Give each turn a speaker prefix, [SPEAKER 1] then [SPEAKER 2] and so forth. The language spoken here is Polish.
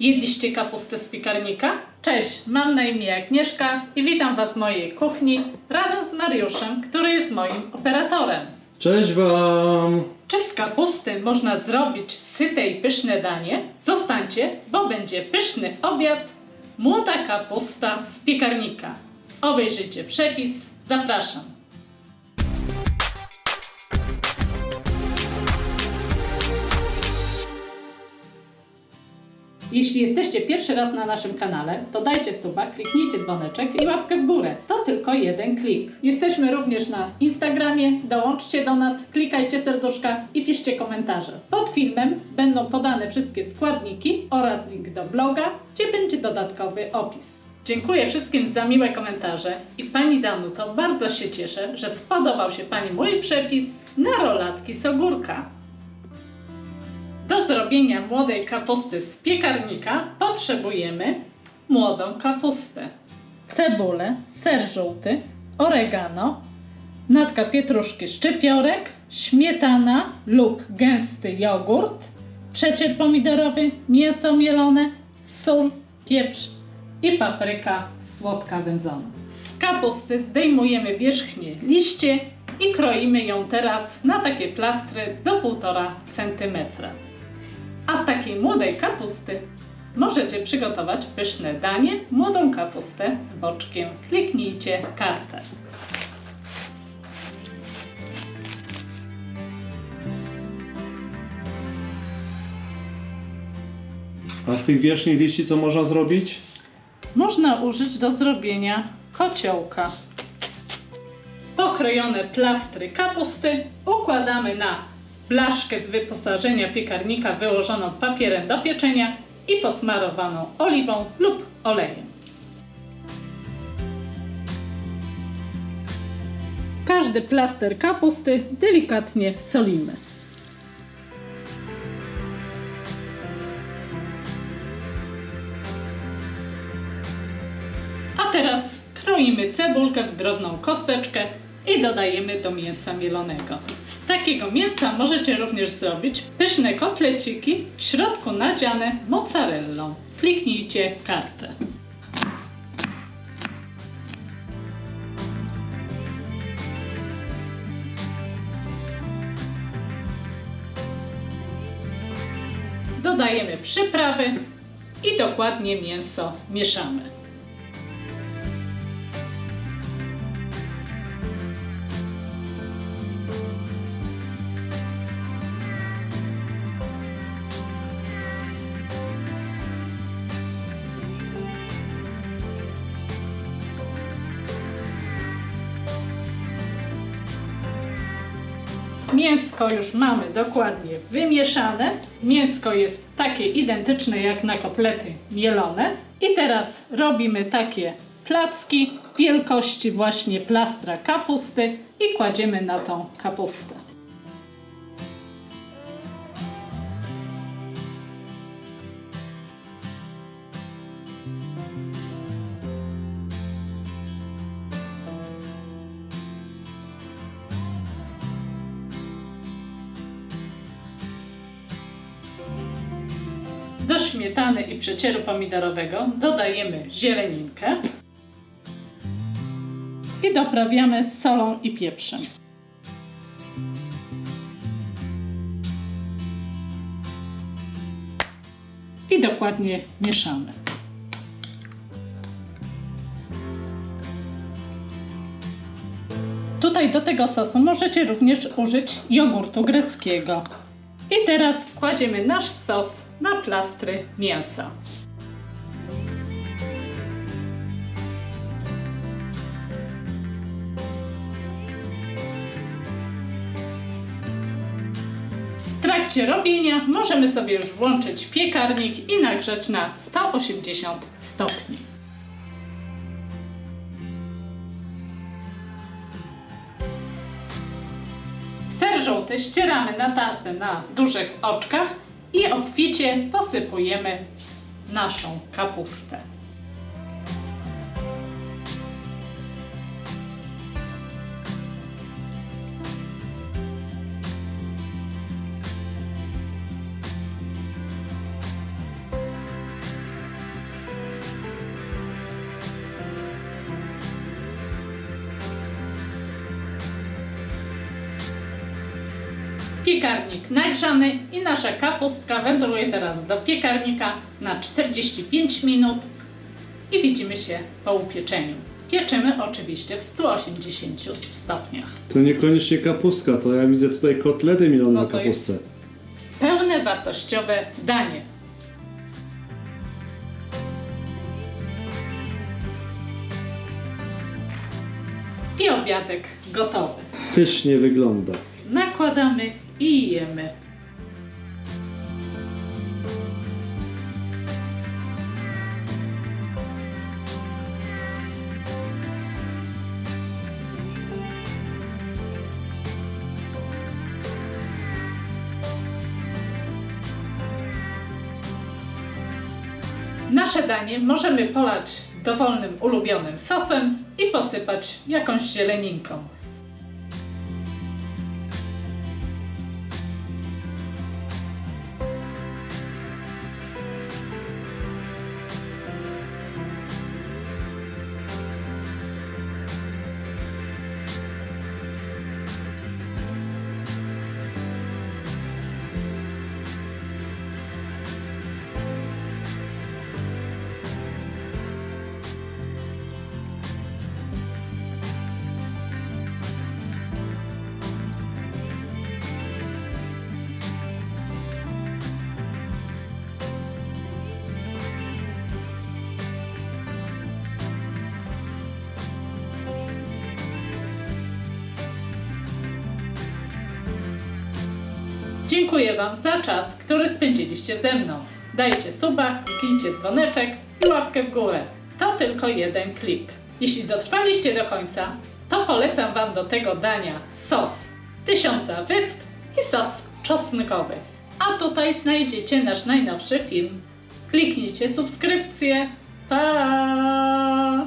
[SPEAKER 1] Jedliście kapustę z piekarnika? Cześć, mam na imię Agnieszka i witam Was w mojej kuchni razem z Mariuszem, który jest moim operatorem.
[SPEAKER 2] Cześć Wam!
[SPEAKER 1] Czy z kapusty można zrobić syte i pyszne danie? Zostańcie, bo będzie pyszny obiad młoda kapusta z piekarnika. Obejrzyjcie przepis, zapraszam. Jeśli jesteście pierwszy raz na naszym kanale, to dajcie suba, kliknijcie dzwoneczek i łapkę w górę. To tylko jeden klik. Jesteśmy również na Instagramie, dołączcie do nas, klikajcie serduszka i piszcie komentarze. Pod filmem będą podane wszystkie składniki oraz link do bloga, gdzie będzie dodatkowy opis. Dziękuję wszystkim za miłe komentarze i Pani Danuto, bardzo się cieszę, że spodobał się Pani mój przepis na rolatki z ogórka. Do zrobienia młodej kapusty z piekarnika potrzebujemy młodą kapustę, cebulę, ser żółty, oregano, natka pietruszki szczypiorek, śmietana lub gęsty jogurt, przecier pomidorowy, mięso mielone, sól, pieprz i papryka słodka wędzona. Z kapusty zdejmujemy wierzchnie liście i kroimy ją teraz na takie plastry do 1,5 cm. A z takiej młodej kapusty możecie przygotować pyszne danie młodą kapustę z boczkiem. Kliknijcie kartę.
[SPEAKER 2] A z tych wierzchnich liści co można zrobić?
[SPEAKER 1] Można użyć do zrobienia kociołka. Pokrojone plastry kapusty układamy na blaszkę z wyposażenia piekarnika wyłożoną papierem do pieczenia i posmarowaną oliwą lub olejem. Każdy plaster kapusty delikatnie solimy. A teraz kroimy cebulkę w drobną kosteczkę i dodajemy do mięsa mielonego. Z takiego mięsa możecie również zrobić pyszne kotleciki, w środku nadziane mozzarellą. Kliknijcie kartę. Dodajemy przyprawy i dokładnie mięso mieszamy. Mięsko już mamy dokładnie wymieszane. Mięsko jest takie identyczne jak na kotlety mielone. I teraz robimy takie placki wielkości właśnie plastra kapusty i kładziemy na tą kapustę. Do śmietany i przecieru pomidorowego dodajemy zieleninkę i doprawiamy solą i pieprzem. I dokładnie mieszamy. Tutaj do tego sosu możecie również użyć jogurtu greckiego. I teraz kładziemy nasz sos na plastry mięsa. W trakcie robienia możemy sobie już włączyć piekarnik i nagrzać na 180 stopni. Ser żółty ścieramy natarty na dużych oczkach i obficie posypujemy naszą kapustę. Piekarnik nagrzany i nasza kapustka wędruje teraz do piekarnika na 45 minut i widzimy się po upieczeniu. Pieczymy oczywiście w 180 stopniach.
[SPEAKER 2] To niekoniecznie kapustka, to ja widzę tutaj kotlety milone
[SPEAKER 1] No
[SPEAKER 2] na kapustce.
[SPEAKER 1] Pełne wartościowe danie. I obiadek gotowy.
[SPEAKER 2] Pysznie wygląda.
[SPEAKER 1] Nakładamy i jemy. Nasze danie możemy polać dowolnym ulubionym sosem i posypać jakąś zieleninką. Dziękuję Wam za czas, który spędziliście ze mną. Dajcie suba, kliknijcie dzwoneczek i łapkę w górę. To tylko jeden klik. Jeśli dotrwaliście do końca, to polecam Wam do tego dania sos tysiąca wysp i sos czosnkowy. A tutaj znajdziecie nasz najnowszy film. Kliknijcie subskrypcję. Pa!